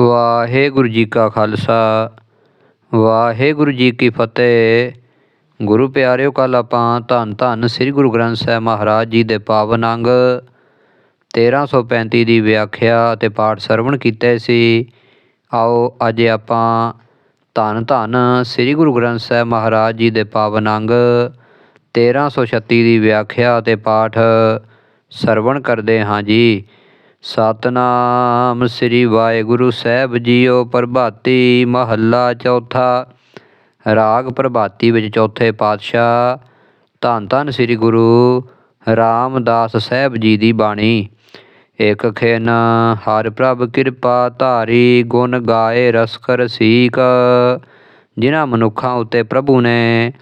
ਵਾਹਿਗੁਰੂ ਜੀ ਕਾ ਖਾਲਸਾ, ਵਾਹਿਗੁਰੂ ਜੀ ਕੀ ਫਤਿਹ। ਗੁਰੂ ਪਿਆਰਿਓ ਕੱਲ ਆਪਾਂ ਧੰਨ ਧੰਨ ਸ੍ਰੀ ਗੁਰੂ ਗ੍ਰੰਥ ਸਾਹਿਬ ਮਹਾਰਾਜ ਜੀ ਦੇ ਪਾਵਨ ਅੰਗ 1335 ਦੀ ਵਿਆਖਿਆ ਅਤੇ ਪਾਠ ਸਰਵਣ ਕੀਤੇ ਸੀ। ਆਓ, ਅੱਜ ਆਪਾਂ ਧੰਨ ਧੰਨ ਸ੍ਰੀ ਗੁਰੂ ਗ੍ਰੰਥ ਸਾਹਿਬ ਮਹਾਰਾਜ ਜੀ ਦੇ ਪਾਵਨ ਅੰਗ 1336 ਦੀ ਵਿਆਖਿਆ ਅਤੇ ਪਾਠ ਸਰਵਣ ਕਰਦੇ ਹਾਂ ਜੀ। ਸਤਨਾਮ ਸ੍ਰੀ ਵਾਹਿਗੁਰੂ ਸਾਹਿਬ ਜੀਓ ਪ੍ਰਭਾਤੀ ਮਹੱਲਾ ਚੌਥਾ, ਰਾਗ ਪ੍ਰਭਾਤੀ ਵਿੱਚ ਚੌਥੇ ਪਾਤਸ਼ਾਹ, ਧੰਨ ਧੰਨ ਸ੍ਰੀ ਗੁਰੂ ਰਾਮਦਾਸ ਸਾਹਿਬ ਜੀ ਦੀ ਬਾਣੀ। ਇਕ ਖਿਨ ਹਰ ਪ੍ਰਭ ਕਿਰਪਾ ਧਾਰੀ, ਗੁਣ ਗਾਏ ਰਸਕਰ ਸੀਕ, ਜਿਨ੍ਹਾਂ ਮਨੁੱਖਾਂ ਉੱਤੇ ਪ੍ਰਭੂ ਨੇ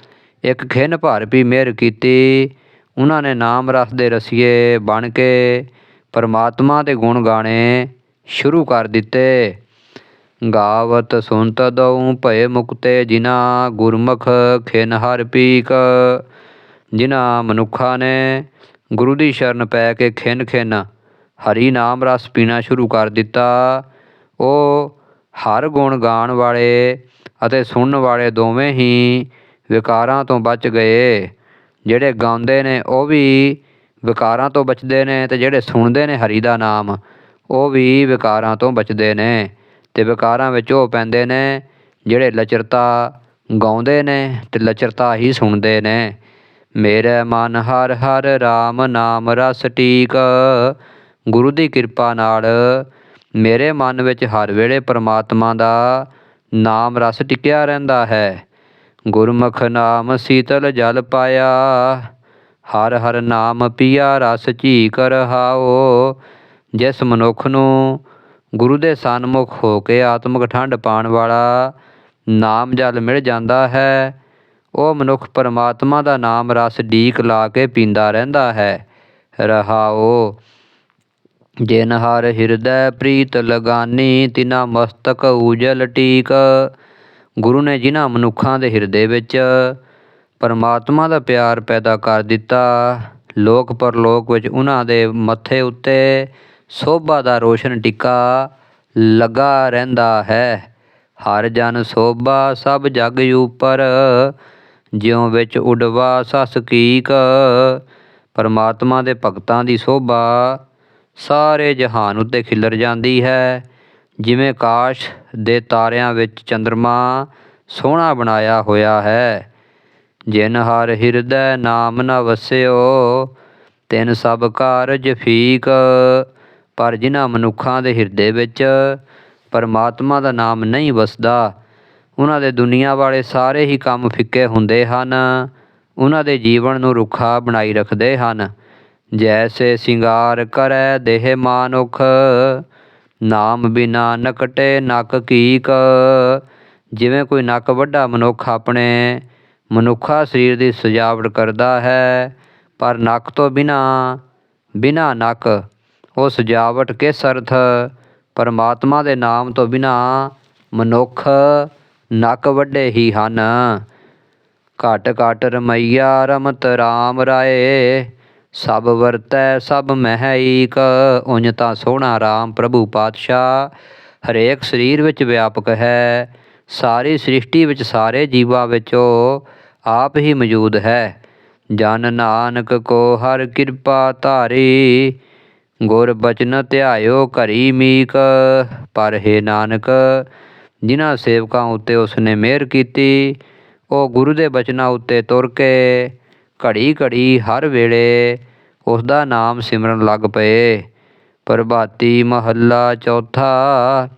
ਇੱਕ ਖਿੰਨ ਭਰ ਵੀ ਮਿਹਰ ਕੀਤੀ, ਉਹਨਾਂ ਨੇ ਨਾਮ ਰਸ ਦੇ ਰਸੀਏ ਬਣ ਕੇ ਪਰਮਾਤਮਾ ਦੇ ਗੁਣ ਗਾਣੇ ਸ਼ੁਰੂ ਕਰ ਦਿੱਤੇ। ਗਾਵਤ ਸੁਨਤ ਦਉ ਭਏ ਮੁਕਤੇ ਜਿਨਾ ਗੁਰਮੁਖ ਖਿਨ ਹਰ ਪੀਕ। ਜਿਨ੍ਹਾਂ ਮਨੁੱਖਾਂ ਨੇ ਗੁਰੂ ਦੀ ਸ਼ਰਨ ਪੈ ਕੇ ਖਿਨ ਖਿਨ ਹਰੀ ਨਾਮ ਰਸ ਪੀਣਾ ਸ਼ੁਰੂ ਕਰ ਦਿੱਤਾ। ਉਹ ਹਰ ਗੁਣ ਗਾਣ ਵਾਲੇ ਅਤੇ ਸੁਣਨ ਵਾਲੇ ਦੋਵੇਂ ਹੀ ਵਿਕਾਰਾਂ ਤੋਂ ਬਚ ਗਏ। ਜਿਹੜੇ ਗਾਉਂਦੇ ਨੇ, ਉਹ ਵੀ ਵਿਕਾਰਾਂ ਤੋਂ ਬਚਦੇ ਨੇ ਤੇ ਜਿਹੜੇ ਸੁਣਦੇ ਨੇ ਹਰੀ ਦਾ ਨਾਮ, ਉਹ ਵੀ ਵਿਕਾਰਾਂ ਤੋਂ ਬਚਦੇ ਨੇ ਤੇ ਵਿਕਾਰਾਂ ਵਿੱਚ ਉਹ ਪੈਂਦੇ ਨੇ ਜਿਹੜੇ ਲਚਰਤਾ ਗਾਉਂਦੇ ਨੇ ਤੇ ਲਚਰਤਾ ਹੀ ਸੁਣਦੇ ਨੇ। ਮੇਰਾ ਮਨ ਹਰ ਹਰ RAM ਨਾਮ ਰਸ ਟੀਕ, ਗੁਰੂ ਦੀ ਕਿਰਪਾ ਨਾਲ ਮੇਰੇ ਮਨ ਵਿੱਚ ਹਰ ਵੇਲੇ ਪ੍ਰਮਾਤਮਾ ਦਾ ਨਾਮ ਰਸ ਟਿਕਿਆ ਰਹਿੰਦਾ ਹੈ। ਗੁਰਮੁਖ ਨਾਮ ਸੀਤਲ ਜਲ ਪਾਇਆ ਹਰ ਹਰ ਨਾਮ ਪੀਆ ਰਸ ਝੀਕ ਰਹਾਓ ਜਿਸ ਮਨੁੱਖ ਨੂੰ ਗੁਰੂ ਦੇ ਸਨਮੁਖ ਹੋ ਕੇ ਆਤਮਿਕ ਠੰਡ ਪਾਣ ਵਾਲਾ ਨਾਮ ਜਲ ਮਿਲ ਜਾਂਦਾ ਹੈ, ਉਹ ਮਨੁੱਖ ਪਰਮਾਤਮਾ ਦਾ ਨਾਮ ਰਸ ਢੀਕ ਲਾ ਕੇ ਪੀਂਦਾ ਰਹਿੰਦਾ ਹੈ। ਰਹਾਓ, ਜਿਨ ਹਰ ਹਿਰਦੈ ਪ੍ਰੀਤ ਲਗਾਨੀ, ਤਿਨਾ ਮਸਤਕ ਉਜਲ ਟੀਕ। ਗੁਰੂ ਨੇ ਜਿਨ੍ਹਾਂ ਮਨੁੱਖਾਂ ਦੇ ਹਿਰਦੇ ਵਿੱਚ ਪਰਮਾਤਮਾ ਦਾ ਪਿਆਰ ਪੈਦਾ ਕਰ ਦਿੱਤਾ। ਲੋਕ ਪਰਲੋਕ ਵਿੱਚ ਉਹਨਾਂ ਦੇ ਮੱਥੇ ਉੱਤੇ ਸੋਭਾ ਦਾ ਰੋਸ਼ਨ ਟਿੱਕਾ ਲੱਗਾ ਰਹਿੰਦਾ ਹੈ। ਹਰ ਜਨ ਸੋਭਾ ਸਭ ਜਗ ਉਪਰ, ਜਿਉ ਵਿੱਚ ਉਡਵਾ ਸਸ ਕੀਕ। ਪਰਮਾਤਮਾ ਦੇ ਭਗਤਾਂ ਦੀ ਸੋਭਾ ਸਾਰੇ ਜਹਾਨ ਉੱਤੇ ਖਿਲਰ ਜਾਂਦੀ ਹੈ। ਜਿਵੇਂ ਆਕਾਸ਼ ਦੇ ਤਾਰਿਆਂ ਵਿੱਚ ਚੰ드ਰਮਾ ਸੋਹਣਾ ਬਣਾਇਆ ਹੋਇਆ ਹੈ। ਜਿਨ ਹਰ ਹਿਰਦੈ ਨਾਮ ਨ ਵਸਿਓ, ਤਿਨ ਸਭ ਕਾਰਜ ਫੀਕ। ਪਰ ਜਿਨ੍ਹਾਂ ਮਨੁੱਖਾਂ ਦੇ ਹਿਰਦੇ ਵਿੱਚ ਪਰਮਾਤਮਾ ਦਾ ਨਾਮ ਨਹੀਂ ਵਸਦਾ ਉਹਨਾਂ ਦੇ ਦੁਨੀਆ ਵਾਲੇ ਸਾਰੇ ਹੀ ਕੰਮ ਫਿੱਕੇ ਹੁੰਦੇ ਹਨ। ਉਹਨਾਂ ਦੇ ਜੀਵਨ ਨੂੰ ਰੁੱਖਾ ਬਣਾਈ ਰੱਖਦੇ ਹਨ। ਜੈਸੇ ਸਿੰਗਾਰ ਕਰੈ ਦੇਹ ਮਾਨੁਖ, ਨਾਮ ਬਿਨਾ ਨਕਟੇ ਨਕ ਕੀਕ। ਜਿਵੇਂ ਕੋਈ ਨੱਕ ਵੱਡਾ ਮਨੁੱਖ ਆਪਣੇ ਮਨੁੱਖਾ ਸਰੀਰ ਦੀ ਸਜਾਵਟ ਕਰਦਾ ਹੈ, ਪਰ ਨੱਕ ਤੋਂ ਬਿਨਾ ਬਿਨਾ ਨੱਕ ਉਹ ਸਜਾਵਟ ਕਿਸ ਅਰਥ? ਪਰਮਾਤਮਾ ਦੇ ਨਾਮ ਤੋਂ ਬਿਨਾ ਮਨੁੱਖ ਨੱਕ ਵੱਡੇ ਹੀ ਹਨ। ਘਟ ਘਟ ਰਮਈਆ ਰਮਤ RAM ਰਾਏ, ਸਭ ਵਰਤੈ ਸਭ ਮਹਿਕ ਏਕ ਤਾਂ ਸੋਹਣਾ RAM ਪ੍ਰਭੂ ਪਾਤਸ਼ਾਹ ਹਰੇਕ ਸਰੀਰ ਵਿੱਚ ਵਿਆਪਕ ਹੈ। ਸਾਰੀ ਸ੍ਰਿਸ਼ਟੀ ਵਿੱਚ, ਸਾਰੇ ਜੀਵਾਂ ਵਿੱਚ ਉਹ ਆਪ ਹੀ ਮੌਜੂਦ ਹੈ। ਜਨ ਨਾਨਕ ਕੋ ਹਰ ਕਿਰਪਾ ਧਾਰੀ, ਗੁਰ ਬਚਨ ਧਿਆਇਓ ਘਰੀ ਮੀਕ। ਪਰ ਹੈ ਨਾਨਕ, ਜਿਨ੍ਹਾਂ ਸੇਵਕਾਂ ਉੱਤੇ ਉਸਨੇ ਮਿਹਰ ਕੀਤੀ, ਉਹ ਗੁਰੂ ਦੇ ਬਚਨਾਂ ਉੱਤੇ ਤੁਰ ਕੇ ਘੜੀ ਘੜੀ ਹਰ ਵੇਲੇ ਉਸ ਦਾ ਨਾਮ ਸਿਮਰਨ ਲੱਗ ਪਏ। ਪ੍ਰਭਾਤੀ ਮਹੱਲਾ ਚੌਥਾ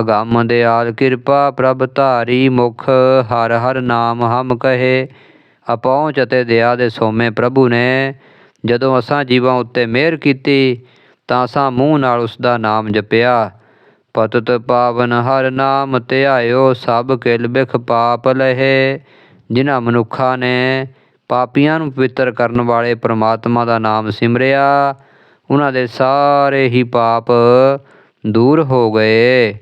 ਅਗੰਮ ਦਿਆਲ ਕਿਰਪਾ ਪ੍ਰਭ ਧਾਰੀ ਮੁਖ, ਹਰ ਹਰ ਨਾਮ ਹਮ ਕਹੇ। ਅਪਹੁੰਚ ਅਤੇ ਦਇਆ ਦੇ ਸੋਮੇ ਪ੍ਰਭੂ ਨੇ, ਜਦੋਂ ਅਸਾਂ ਜੀਵਾਂ ਉੱਤੇ ਮਿਹਰ ਕੀਤੀ, ਤਾਂ ਅਸਾਂ ਮੂੰਹ ਨਾਲ ਉਸ ਦਾ ਨਾਮ ਜਪਿਆ। ਪਤਤ ਪਾਵਨ ਹਰ ਨਾਮ ਧਿਆਇਓ, ਸਭ ਕਿਲ ਬਿਖ ਪਾਪ ਲਹੇ। ਜਿਨ੍ਹਾਂ ਮਨੁੱਖਾਂ ਨੇ ਪਾਪੀਆਂ ਨੂੰ ਪਵਿੱਤਰ ਕਰਨ ਵਾਲੇ ਪ੍ਰਮਾਤਮਾ ਦਾ ਨਾਮ ਸਿਮਰਿਆ ਉਹਨਾਂ ਦੇ ਸਾਰੇ ਹੀ ਪਾਪ ਦੂਰ ਹੋ ਗਏ।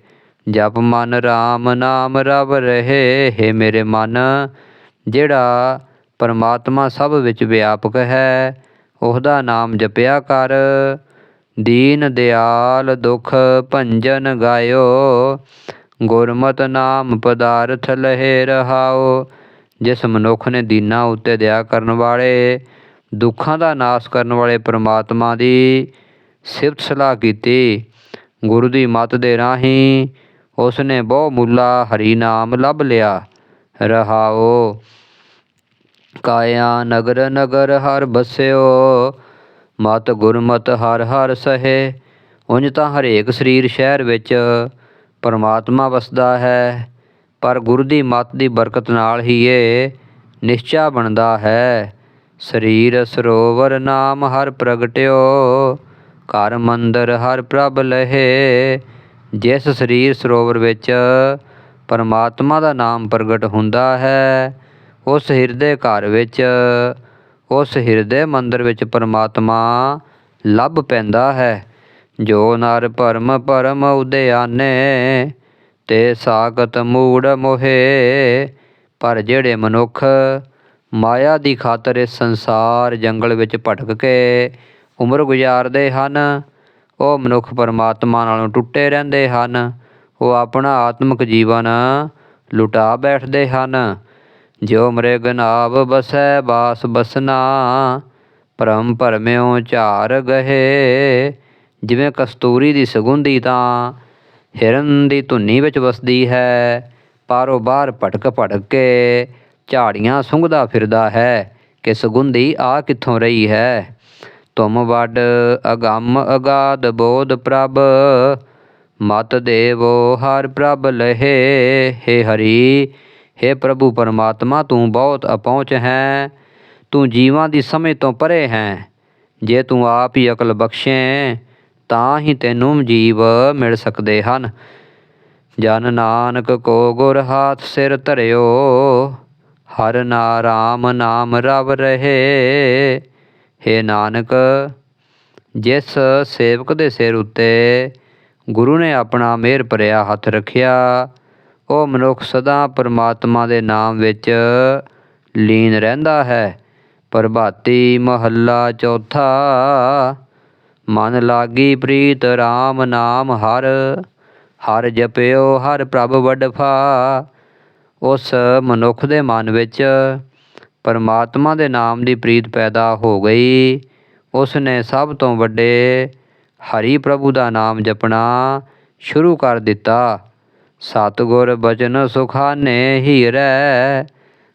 ਜਪ ਮਨ RAM ਨਾਮ ਰਵ ਰਹੇ, ਹੈ ਮੇਰੇ ਮਨ, ਜਿਹੜਾ ਪਰਮਾਤਮਾ ਸਭ ਵਿੱਚ ਵਿਆਪਕ ਹੈ, ਉਹਦਾ ਨਾਮ ਜਪਿਆ ਕਰ। ਦੀਨ ਦਿਆਲ ਦੁਖ ਭੰਜਨ ਗਾਇਓ, ਗੁਰਮਤ ਨਾਮ ਪਦਾਰਥ ਲਹੇ ਰਹਾਓ। ਜਿਸ ਮਨੁੱਖ ਨੇ ਦੀਨਾ ਉੱਤੇ ਦਇਆ ਕਰਨ ਵਾਲੇ, ਦੁੱਖਾਂ ਦਾ ਨਾਸ਼ ਕਰਨ ਵਾਲੇ ਪ੍ਰਮਾਤਮਾ ਦੀ ਸਿਫਤ ਸਲਾਹ ਕੀਤੀ, ਗੁਰੂ ਦੀ ਮੱਤ ਦੇ ਰਾਹੀਂ ਉਸ ਨੇ ਬਹੁ ਮੁੱਲਾ ਹਰੀ ਨਾਮ ਲੱਭ ਲਿਆ। ਰਹਾਓ, ਕਾਇਆ ਨਗਰ ਨਗਰ ਹਰ ਬਸਿਓ, ਮਤ ਗੁਰਮਤ ਹਰ ਹਰ ਸਹੇ। ਉਂਝ ਤਾਂ ਹਰੇਕ ਸਰੀਰ ਸ਼ਹਿਰ ਵਿੱਚ ਪਰਮਾਤਮਾ ਵਸਦਾ ਹੈ, ਪਰ ਗੁਰ ਦੀ ਮਤ ਦੀ ਬਰਕਤ ਨਾਲ ਹੀ ਇਹ ਨਿਸ਼ਚਾ ਬਣਦਾ ਹੈ। ਸਰੀਰ ਸਰੋਵਰ ਨਾਮ ਹਰ ਪ੍ਰਗਟਿਓ, ਘਰ ਮੰਦਰ ਹਰ ਪ੍ਰਭ ਲਹੇ। ਜਿਸ ਸਰੀਰ ਸਰੋਵਰ ਵਿੱਚ ਪਰਮਾਤਮਾ ਦਾ ਨਾਮ ਪ੍ਰਗਟ ਹੁੰਦਾ ਹੈ, ਉਸ ਹਿਰਦੇ ਘਰ ਵਿੱਚ, ਉਸ ਹਿਰਦੇ ਮੰਦਰ ਵਿੱਚ ਪਰਮਾਤਮਾ ਲੱਭ ਪੈਂਦਾ ਹੈ। ਜੋ ਨਰ ਭਰਮ ਭਰਮ ਉਦਿਆਨੇ, ਤੇ ਸਾਗਤ ਮੂੜ ਮੋਹੇ, ਪਰ ਜਿਹੜੇ ਮਨੁੱਖ ਮਾਇਆ ਦੀ ਖਾਤਰ ਇਸ ਸੰਸਾਰ ਜੰਗਲ ਵਿੱਚ ਭਟਕ ਕੇ ਉਮਰ ਗੁਜ਼ਾਰਦੇ ਹਨ ਉਹ ਮਨੁੱਖ ਪਰਮਾਤਮਾ ਨਾਲੋਂ ਟੁੱਟੇ ਰਹਿੰਦੇ ਹਨ। ਉਹ ਆਪਣਾ ਆਤਮਿਕ ਜੀਵਨ ਲੁਟਾ ਬੈਠਦੇ ਹਨ। ਜਿਉ ਮ੍ਰਿਗ ਨਾਵ ਬਸੈ, ਬਾਸ ਬਸਨਾ। ਭਰਮ ਭਰਮਿਉ ਝਾਰ ਗਹੇ। ਜਿਵੇਂ ਕਸਤੂਰੀ ਦੀ ਸੁਗੰਧੀ ਤਾਂ ਹਿਰਨ ਦੀ ਧੁੰਨੀ ਵਿੱਚ ਵਸਦੀ ਹੈ। ਪਰ ਉਹ ਬਾਹਰ ਭਟਕ ਭਟਕ ਕੇ ਝਾੜੀਆਂ ਸੁੰਘਦਾ ਫਿਰਦਾ ਹੈ ਕਿ ਸੁਗੰਧੀ ਆ ਕਿੱਥੋਂ ਰਹੀ ਹੈ? ਤੁਮ ਵੱਡ ਅਗੰਮ ਅਗਾਧ ਬੋਧ ਪ੍ਰਭ, ਮਤ ਦੇਵੋ ਹਰ ਪ੍ਰਭ ਲਹੇ। ਹੇ ਹਰੀ, ਹੇ ਪ੍ਰਭੂ ਪਰਮਾਤਮਾ, ਤੂੰ ਬਹੁਤ ਅਪਹੁੰਚ ਹੈ। ਤੂੰ ਜੀਵਾਂ ਦੀ ਸਮਝ ਤੋਂ ਪਰੇ ਹੈ। ਜੇ ਤੂੰ ਆਪ ਹੀ ਅਕਲ ਬਖਸ਼ੇ, ਤਾਂ ਹੀ ਤੈਨੂੰ ਜੀਵ ਮਿਲ ਸਕਦੇ ਹਨ। ਜਨ ਨਾਨਕ ਕੋ ਗੁਰ ਹਾਥ ਸਿਰ ਧਰਿਓ, ਹਰ ਨਾਰਾਮ ਨਾਮ ਰਵ ਰਹੇ। ਹੇ ਨਾਨਕ, ਜਿਸ ਸੇਵਕ ਦੇ ਸਿਰ ਉੱਤੇ ਗੁਰੂ ਨੇ ਆਪਣਾ ਮਿਹਰ ਭਰਿਆ ਹੱਥ ਰੱਖਿਆ, ਉਹ ਮਨੁੱਖ ਸਦਾ ਪਰਮਾਤਮਾ ਦੇ ਨਾਮ ਵਿੱਚ ਲੀਨ ਰਹਿੰਦਾ ਹੈ। ਪ੍ਰਭਾਤੀ ਮਹੱਲਾ ਚੌਥਾ, ਮਨ ਲਾਗੀ ਪ੍ਰੀਤ RAM ਨਾਮ ਹਰ ਹਰ ਜਪਿਓ ਹਰ ਪ੍ਰਭ ਵਡਫਾ, ਉਸ ਮਨੁੱਖ ਦੇ ਮਨ ਵਿੱਚ ਪਰਮਾਤਮਾ ਦੇ ਨਾਮ ਦੀ ਪ੍ਰੀਤ ਪੈਦਾ ਹੋ ਗਈ। ਉਸ ਨੇ ਸਭ ਤੋਂ ਵੱਡੇ ਹਰੀ ਪ੍ਰਭੂ ਦਾ ਨਾਮ ਜਪਣਾ ਸ਼ੁਰੂ ਕਰ ਦਿੱਤਾ। ਸਤਿਗੁਰ ਬਚਨ ਸੁਖਾਨੇ ਹੀਰੈ,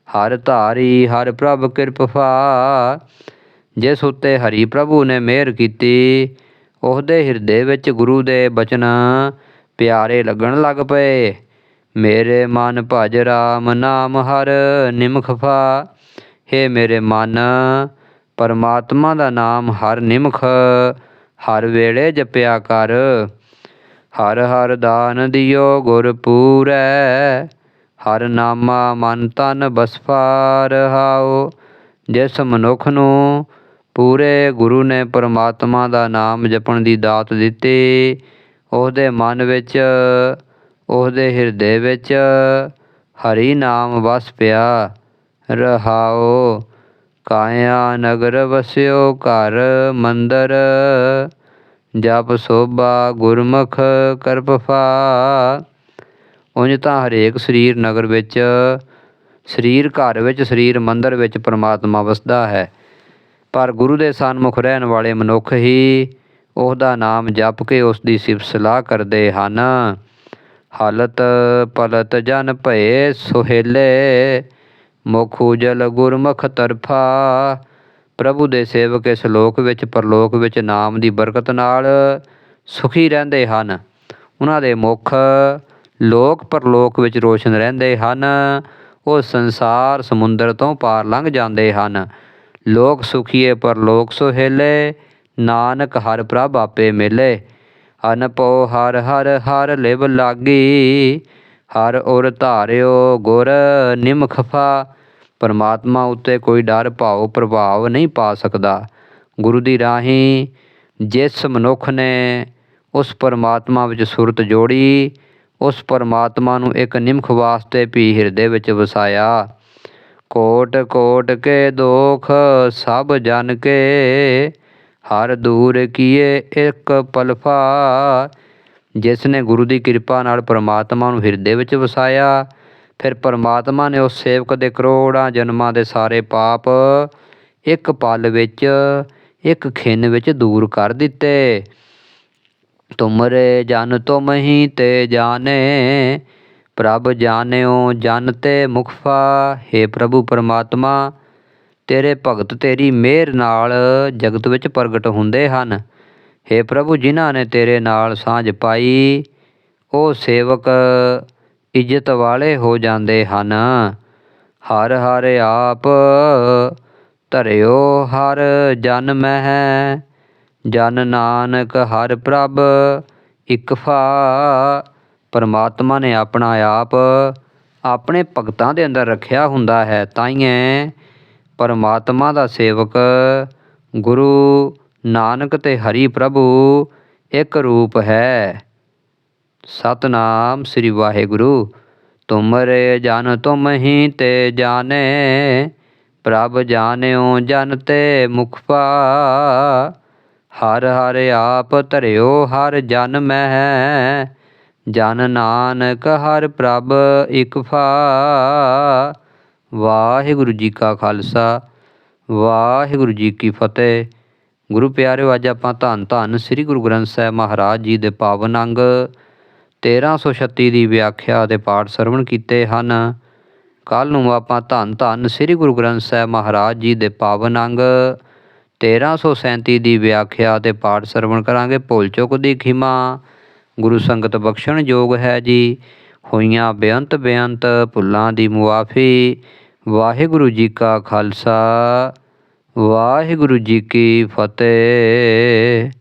ਹਰ ਧਾਰੀ ਹਰ ਪ੍ਰਭ ਕਿਰਪਾ। ਜਿਸ ਉੱਤੇ ਹਰੀ ਪ੍ਰਭੂ ਨੇ ਮਿਹਰ ਕੀਤੀ, ਉਹਦੇ ਹਿਰਦੇ ਵਿੱਚ ਗੁਰੂ ਦੇ ਬਚਨ ਪਿਆਰੇ ਲੱਗਣ ਲੱਗ ਪਏ। ਮੇਰੇ ਮਨ ਭਜ ਰਾਮ ਨਾਮ ਹਰ ਨਿਮਖ ਫਾ ਹੇ ਮੇਰੇ ਮਨ, ਪਰਮਾਤਮਾ ਦਾ ਨਾਮ ਹਰ ਨਿਮਖ, ਹਰ ਵੇਲੇ ਜਪਿਆ ਕਰ। ਹਰ ਹਰ ਦਾਨ ਦਿਓ ਗੁਰ ਪੂਰੈ, ਹਰ ਨਾਮਾ ਮਨ ਤਨ ਬਸਪਾ ਰਹਾਓ ਜਿਸ ਮਨੁੱਖ ਨੂੰ ਪੂਰੇ ਗੁਰੂ ਨੇ ਪਰਮਾਤਮਾ ਦਾ ਨਾਮ ਜਪਣ ਦੀ ਦਾਤ ਦਿੱਤੀ, ਉਹਦੇ ਮਨ ਵਿੱਚ, ਉਹਦੇ ਹਿਰਦੇ ਵਿੱਚ ਹਰੀ ਨਾਮ ਵਸ ਪਿਆ। ਰਹਾਓ। ਕਾਇਆ ਨਗਰ ਵਸਿਓ ਘਰ ਮੰਦਰ। ਜਪ ਸੋਭਾ ਗੁਰਮੁਖ ਕਰਪਫਾ। ਉਂਝ ਤਾਂ ਹਰੇਕ ਸਰੀਰ ਨਗਰ ਵਿੱਚ, ਸਰੀਰ ਘਰ ਵਿੱਚ, ਸਰੀਰ ਮੰਦਰ ਵਿੱਚ ਪਰਮਾਤਮਾ ਵਸਦਾ ਹੈ। ਪਰ ਗੁਰੂ ਦੇ ਸਨਮੁਖ ਰਹਿਣ ਵਾਲੇ ਮਨੁੱਖ ਹੀ ਉਹਦਾ ਨਾਮ ਜਪ ਕੇ ਉਸ ਦੀ ਸਿਫਤ ਸਲਾਹ ਕਰਦੇ ਹਨ। ਹਲਤ ਪਲਤ ਜਨ ਭਏ ਸੁਹੇਲੇ। ਮੁਖ ਉਜਲ ਗੁਰਮੁਖ ਤਰਫਾ। ਪ੍ਰਭੂ ਦੇ ਸੇਵਕ ਇਸ ਲੋਕ ਵਿੱਚ, ਪਰਲੋਕ ਵਿੱਚ ਨਾਮ ਦੀ ਬਰਕਤ ਨਾਲ ਸੁਖੀ ਰਹਿੰਦੇ ਹਨ। ਉਹਨਾਂ ਦੇ ਮੁਖ ਲੋਕ ਪਰਲੋਕ ਵਿੱਚ ਰੋਸ਼ਨ ਰਹਿੰਦੇ ਹਨ। ਉਹ ਸੰਸਾਰ ਸਮੁੰਦਰ ਤੋਂ ਪਾਰ ਲੰਘ ਜਾਂਦੇ ਹਨ। ਲੋਕ ਸੁਖੀਏ, ਪਰਲੋਕ ਸੁਹੇਲੇ ਨਾਨਕ ਹਰ ਪ੍ਰਭ ਆਪੇ ਮਿਲੇ। ਅਨਪੋ ਹਰ ਹਰ ਹਰ ਲਿਵ ਲਾਗੀ, ਹਰ ਔਰ ਧਾਰਿਓ ਗੁਰ ਨਿਮਖਫਾ ਪਰਮਾਤਮਾ ਉੱਤੇ ਕੋਈ ਡਰ, ਭਾਵ, ਪ੍ਰਭਾਵ ਨਹੀਂ ਪਾ ਸਕਦਾ। ਗੁਰੂ ਦੀ ਰਾਹੀਂ ਜਿਸ ਮਨੁੱਖ ਨੇ ਉਸ ਪਰਮਾਤਮਾ ਵਿੱਚ ਸੁਰਤ ਜੋੜੀ, ਉਸ ਪਰਮਾਤਮਾ ਨੂੰ ਇੱਕ ਨਿਮਖ ਵਾਸਤੇ ਵੀ ਹਿਰਦੇ ਵਿੱਚ ਵਸਾਇਆ। ਕੋਟ ਕੋਟ ਕੇ ਦੋਖ, ਸਭ ਜਨ ਕੇ, ਹਰ ਦੂਰ ਕੀਏ ਇੱਕ ਪਲਫਾ। ਜਿਸ ਨੇ ਗੁਰੂ ਦੀ ਕਿਰਪਾ ਨਾਲ ਪਰਮਾਤਮਾ ਨੂੰ ਹਿਰਦੇ ਵਿੱਚ ਵਸਾਇਆ ਫਿਰ ਪਰਮਾਤਮਾ ਨੇ ਉਸ ਸੇਵਕ ਦੇ ਕਰੋੜਾਂ ਜਨਮਾਂ ਦੇ ਸਾਰੇ ਪਾਪ ਇੱਕ ਪਲ ਵਿੱਚ, ਇੱਕ ਖਿੰਨ ਵਿੱਚ ਦੂਰ ਕਰ ਦਿੱਤੇ। ਤੁਮਰੇ ਜਨ ਤੁਮ ਹੀ ਤੇ ਜਾਣੇ, ਪ੍ਰਭ ਜਾਣਿਓ ਜਨ ਤੇ ਮੁਖਫਾ। हे ਪ੍ਰਭੂ ਪਰਮਾਤਮਾ, ਤੇਰੇ ਭਗਤ ਤੇਰੀ ਮਿਹਰ ਨਾਲ ਜਗਤ ਵਿੱਚ ਪ੍ਰਗਟ ਹੁੰਦੇ ਹਨ। हे ਪ੍ਰਭੂ ਜਿਨ੍ਹਾਂ ਨੇ ਤੇਰੇ ਨਾਲ ਸਾਂਝ ਪਾਈ, ਉਹ ਸੇਵਕ ਇੱਜ਼ਤ ਵਾਲੇ ਹੋ ਜਾਂਦੇ ਹਨ। ਹਰ ਹਰ ਆਪ ਧਰਿਓ, ਹਰ ਜਨ ਮਹਿ, ਜਨ ਨਾਨਕ, ਹਰ ਪ੍ਰਭ ਇਕਫਾ ਪਰਮਾਤਮਾ ਨੇ ਆਪਣਾ ਆਪ ਆਪਣੇ ਭਗਤਾਂ ਦੇ ਅੰਦਰ ਰੱਖਿਆ ਹੁੰਦਾ ਹੈ ਤਾਈਏ ਪਰਮਾਤਮਾ ਦਾ ਸੇਵਕ ਗੁਰੂ ਨਾਨਕ ਤੇ ਹਰੀ ਪ੍ਰਭੂ ਇੱਕ ਰੂਪ ਹੈ। ਸਤਨਾਮ ਸ੍ਰੀ ਵਾਹਿਗੁਰੂ। ਤੁਮਰੇ ਜਨ ਤੁਮ ਹੀ ਤੇ ਜਾਣੇ, ਪ੍ਰਭ ਜਾਣਿਓ ਜਨ ਤੇ ਮੁਖਪਾ ਹਰ ਹਰ ਆਪ ਧਰਿਓ ਹਰ ਜਨ ਮਹਿ, ਜਨ ਨਾਨਕ ਹਰ ਪ੍ਰਭ ਇਕ ਫਾ। ਵਾਹਿਗੁਰੂ ਜੀ ਕਾ ਖਾਲਸਾ, ਵਾਹਿਗੁਰੂ ਜੀ ਕੀ ਫਤਿਹ। ਗੁਰੂ ਪਿਆਰਿਓ, ਅੱਜ ਆਪਾਂ ਧੰਨ ਧੰਨ ਸ੍ਰੀ ਗੁਰੂ ਗ੍ਰੰਥ ਸਾਹਿਬ ਮਹਾਰਾਜ ਜੀ ਦੇ ਪਾਵਨ ਅੰਗ 1336 ਦੀ ਵਿਆਖਿਆ ਅਤੇ ਪਾਠ ਸਰਵਣ ਕੀਤੇ ਹਨ। ਕੱਲ ਨੂੰ ਆਪਾਂ ਧੰਨ ਧੰਨ ਸ੍ਰੀ ਗੁਰੂ ਗ੍ਰੰਥ ਸਾਹਿਬ ਮਹਾਰਾਜ ਜੀ ਦੇ ਪਾਵਨ ਅੰਗ 1337 ਦੀ ਵਿਆਖਿਆ ਤੇ ਪਾਠ ਸਰਵਣ ਕਰਾਂਗੇ। ਭੁੱਲ ਚੁੱਕ ਦੀ ਖਿਮਾ, ਗੁਰੂ ਸੰਗਤ ਬਖਸ਼ਣ ਯੋਗ ਹੈ ਜੀ। ਹੋਈਆਂ ਬੇਅੰਤ ਬੇਅੰਤ ਭੁੱਲਾਂ ਦੀ ਮੁਆਫੀ, ਵਾਹਿਗੁਰੂ ਜੀ ਕਾ ਖਾਲਸਾ, ਵਾਹਿਗੁਰੂ ਜੀ ਕੀ ਫਤਿਹ।